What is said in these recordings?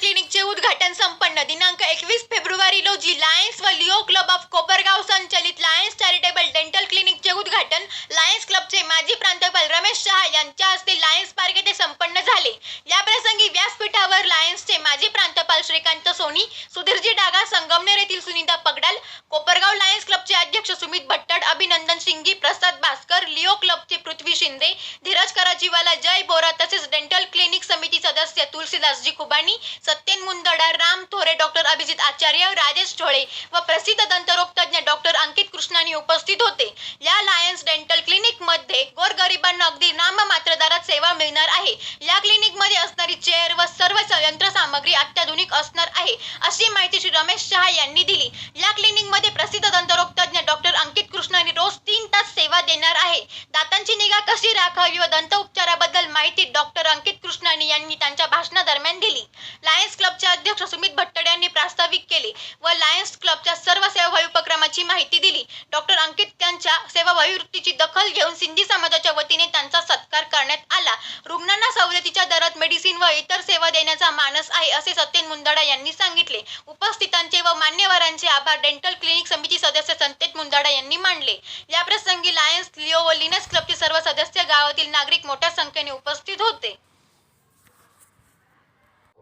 क्लिनिकचे उद्घाटन संपन्न. दिनांक एकवीस फेब्रुवारी रोजी लायन्स व लिओ क्लब ऑफ कोपरगाव संचलित लायन्स चॅरिटेबल डेंटल क्लिनिकचे उद्घाटन लायन्स क्लबचे माजी प्रांतपाल रमेश शहा यांच्या हस्ते लायन्स पार्क येथे संपन्न झाले. याप्रसंगी व्यासपीठावर लायन्सचे माजी प्रांतपाल श्रीकांत सोनी सुधीरजी डागा संगमनेर येथील सुनीता पगडाल कोपरगाव लायन्स क्लबचे अध्यक्ष सुमित भट्टड अभिनंदन सिंगी प्रसाद भास्कर लिओ क्लबचे पृथ्वी शिंदे धीरज कराजीवाला जय बोरा तसेच डेंटल क्लिनिक समिती सदस्य तुलसीदासजी खुबानी सत्यन मुंदडा राम थोरे डॉक्टर अभिजित आचार्य राजेश ठोळे व प्रसिद्ध दंतरोगतज्ञ डॉक्टर अंकित कृष्णानी उपस्थित होते. या लायन्स डेंटल क्लिनिकमध्ये गोरगरिबांना अगदी नाममात्र दरात सेवा मिळणार आहे. या क्लिनिकमध्ये असणारी चेअर व सर्व यंत्रसामग्री अत्याधुनिक असणार आहे अशी माहिती श्री रमेश शहा यांनी दिली. या क्लिनिकमध्ये प्रसिद्ध दंतरोग तज्ञ डॉक्टर अंकित कृष्णाने रोज तीन तास सेवा देणार आहे. दातांची निगा कशी राखावी व दंत उपचाराबद्दल माहिती डॉक्टर अंकित कृष्णानी यांनी त्यांच्या भाषणादरम्यान दिली. लायन्स क्लबचे अध्यक्ष सुमित भट्टड यांनी प्रास्ताविक केले व लायन्स क्लबच्या सर्व सेवाभावी उपक्रमाची माहिती दिली. डॉक्टर अंकित त्यांच्या सेवाभावी वृत्तीची दखल घेऊन सिंधी समाजाच्या वतीने त्यांचा सत्कार करण्यात आला. रुग्णांना सवलतीच्या दरात मेडिसिन व इतर सेवा देण्याचा मानस आहे असे सत्यन मुंदडा यांनी सांगितले. उपस्थितांचे व मान्यवरांचे आभार डेंटल क्लिनिक समिती सदस्य संतेत मुंदडा यांनी मानले. या प्रसंगी लायन्स लिओ व लिनस क्लबचे सर्व सदस्य गावातील नागरिक मोठ्या संख्येने उपस्थित होते.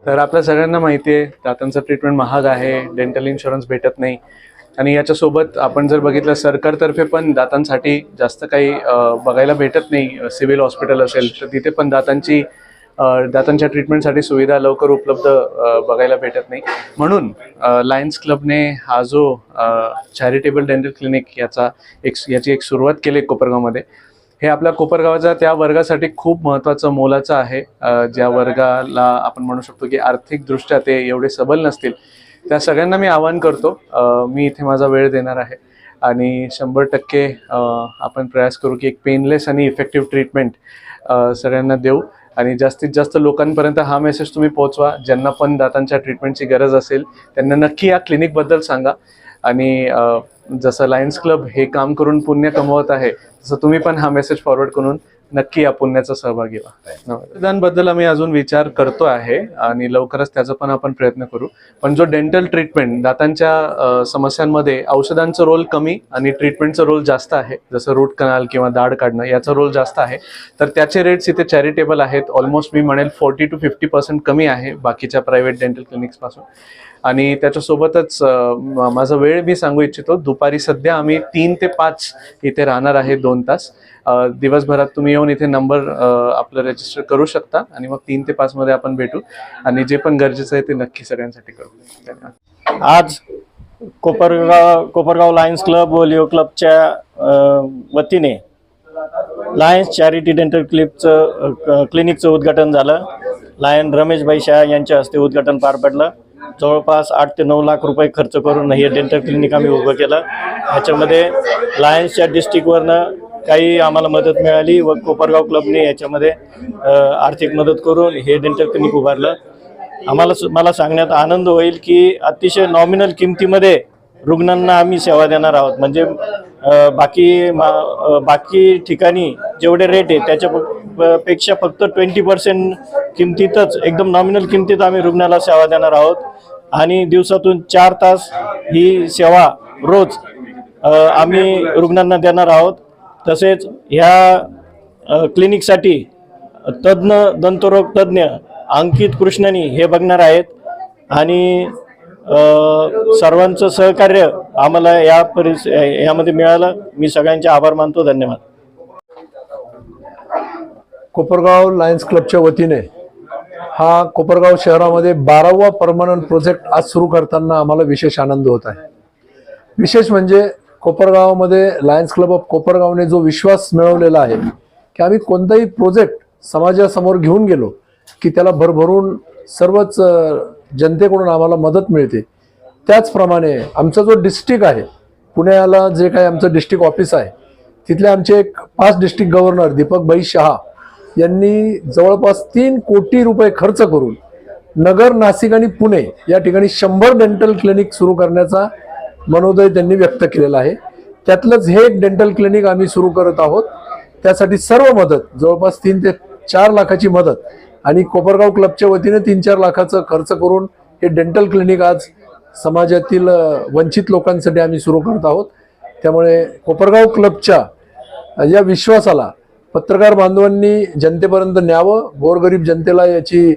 तर आपल्या सगळ्यांना माहिती आहे दातांचं ट्रीटमेंट महाग आहे डेंटल इन्शुरन्स भेटत नाही. आणि याच्यासोबत आपण जर बघितलं सरकारतर्फे पण दातांसाठी जास्त काही बघायला भेटत नाही सिव्हिल हॉस्पिटल असेल तर तिथे पण दातांची दातांच्या ट्रीटमेंटसाठी सुविधा लवकर उपलब्ध बघायला भेटत नाही. म्हणून लायन्स क्लबने हा जो चॅरिटेबल डेंटल क्लिनिक याचा एक याची एक सुरुवात केली कोपरगावमध्ये. हे आपल्या कोपरगावाचा त्या वर्गासाठी खूप महत्त्वाचं मोलाचं आहे. ज्या वर्गाला आपण म्हणू शकतो की आर्थिकदृष्ट्या ते एवढे सबल नसतील. त्या सगळ्यांना मी आवाहन करतो. मी इथे माझा वेळ देणार आहे. आणि शंभर टक्के आपण प्रयास करू की एक पेनलेस आणि इफेक्टिव्ह ट्रीटमेंट सगळ्यांना देऊ. आणि जास्तीत जास्त लोकांपर्यंत हा मेसेज तुम्ही पोहोचवा. ज्यांना पण दातांच्या ट्रीटमेंटची गरज असेल त्यांना नक्की या क्लिनिकबद्दल सांगा. आणि जसं लायन्स क्लब हे काम करून पुण्य कमवत आहे तसं तुम्ही पण हा मेसेज फॉरवर्ड करून नक्की या पुण्याचा सहभागी व्हा. बद्दल आम्ही अजून विचार करतो आहे आणि लवकरच त्याचा पण आपण प्रयत्न करू. पण जो डेंटल ट्रीटमेंट दातांच्या समस्यांमध्ये औषधांचं रोल कमी आणि ट्रीटमेंटचं रोल जास्त आहे. जसं रूट कनाल किंवा दाढ काढणं याचा रोल जास्त आहे. तर त्याचे रेट्स इथे चॅरिटेबल आहेत. ऑलमोस्ट मी म्हणेल फोर्टी टू फिफ्टी पर्सेंट कमी आहे बाकीच्या प्रायव्हेट डेंटल क्लिनिक्सपासून आणि त्याच्यासोबतच माझा वेळ मी सांगू इच्छितो दुपारी सध्या आम्ही तीन ते पाच इथे राहणार आहे दोन तास. दिवसभरात तुम्ही येऊन इथे नंबर आपलं रजिस्टर करू शकता आणि मग तीन ते पाच मध्ये आपण भेटू. आणि जे पण गरजेचं आहे ते नक्की सगळ्यांसाठी करू. धन्यवाद. आज कोपरगाव कोपरगाव लायन्स क्लब व लिओ क्लबच्या वतीने लायन्स चॅरिटी डेंटल क्लिपचं क्लिनिकचं उद्घाटन झालं. लायन रमेशभाई शाह यांच्या हस्ते उद्घाटन पार पडलं. जवळपास आठ ते नऊ लाख रुपये खर्च करून हे डेंटल क्लिनिक आम्ही उभं केलं. ह्याच्यामध्ये लायन्सच्या डिस्ट्रिक्टवरनं काही आम्हाला मदत मिळाली व कोपरगाव क्लबने याच्यामध्ये आर्थिक मदत करून हे डेंटल क्लिनिक उभारलं. आम्हाला मला सांगण्यात आनंद होईल की अतिशय नॉमिनल किमतीमध्ये रुग्णांना आम्ही सेवा देणार आहोत. म्हणजे बाकी मा- बाकी ठिकाणी जेवढे रेट आहे त्याच्या प- पेक्षा फक्त ट्वेंटी पर्सेंट किमतीतच एकदम नॉमिनल किमतीत आम्ही रुग्णाला सेवा देणार आहोत. आणि दिवसातून चार तास ही सेवा रोज आम्ही रुग्णांना देणार आहोत. तसेच ह्या क्लिनिकसाठी तज्ज्ञ दंतरोग तज्ज्ञ अंकित कृष्णनी हे बघणार आहेत. आणि सर्वांचं सहकार्य आम्हाला या परिस यामध्ये मिळालं. मी सगळ्यांचे आभार मानतो. धन्यवाद. कोपरगाव लायन्स क्लबच्या वतीने हा कोपरगाव शहरामध्ये बारावा परमनंट प्रोजेक्ट आज सुरू करताना आम्हाला विशेष आनंद होत आहे. विशेष म्हणजे कोपरगावमध्ये लायन्स क्लब ऑफ कोपरगावने जो विश्वास मिळवलेला आहे की आम्ही कोणताही प्रोजेक्ट समाजासमोर घेऊन गेलो की त्याला भरभरून सर्वच जनतेकडून आम्हाला मदत मिळते. त्याचप्रमाणे आमचा जो डिस्ट्रिक्ट आहे पुण्याला जे काही आमचं डिस्ट्रिक्ट ऑफिस आहे तिथले आमचे एक पाच डिस्ट्रिक्ट गव्हर्नर दीपक भाई शहा यांनी जवळपास तीन कोटी रुपये खर्च करून नगर नाशिक आणि पुणे या ठिकाणी शंभर डेंटल क्लिनिक सुरू करण्याचा मनोदय त्यांनी व्यक्त केलेला आहे. त्यातलंच हे एक डेंटल क्लिनिक आम्ही सुरू करत आहोत. त्यासाठी सर्व मदत जवळपास तीन ते चार लाखाची मदत आणि कोपरगाव क्लबच्या वतीने तीन चार लाखाचं खर्च करून हे डेंटल क्लिनिक आज समाजातील वंचित लोकांसाठी आम्ही सुरू करत आहोत. त्यामुळे कोपरगाव क्लबच्या या विश्वासाला पत्रकार बांधवांनी जनतेपर्यंत न्यावं गोरगरीब जनतेला याची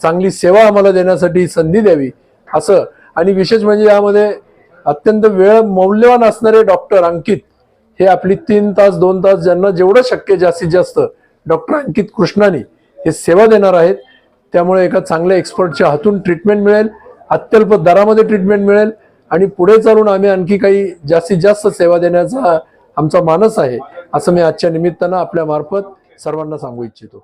चांगली सेवा आम्हाला देण्यासाठी संधी द्यावी असं. आणि विशेष म्हणजे यामध्ये अत्यंत वेळ मौल्यवान असणारे डॉक्टर अंकित हे आपली तीन तास दोन तास ज्यांना जेवढं शक्य जास्तीत जास्त डॉक्टर अंकित कृष्णानी हे सेवा देणार आहेत. त्यामुळे एका चांगल्या एक्सपर्टच्या हातून ट्रीटमेंट मिळेल. अत्यल्प दरामध्ये ट्रीटमेंट मिळेल. आणि पुढे चालून आम्ही आणखी काही जास्तीत जास्त सेवा देण्याचा आमचा मानस आहे असं मी आजच्या निमित्तानं आपल्या मार्फत सर्वांना सांगू इच्छितो.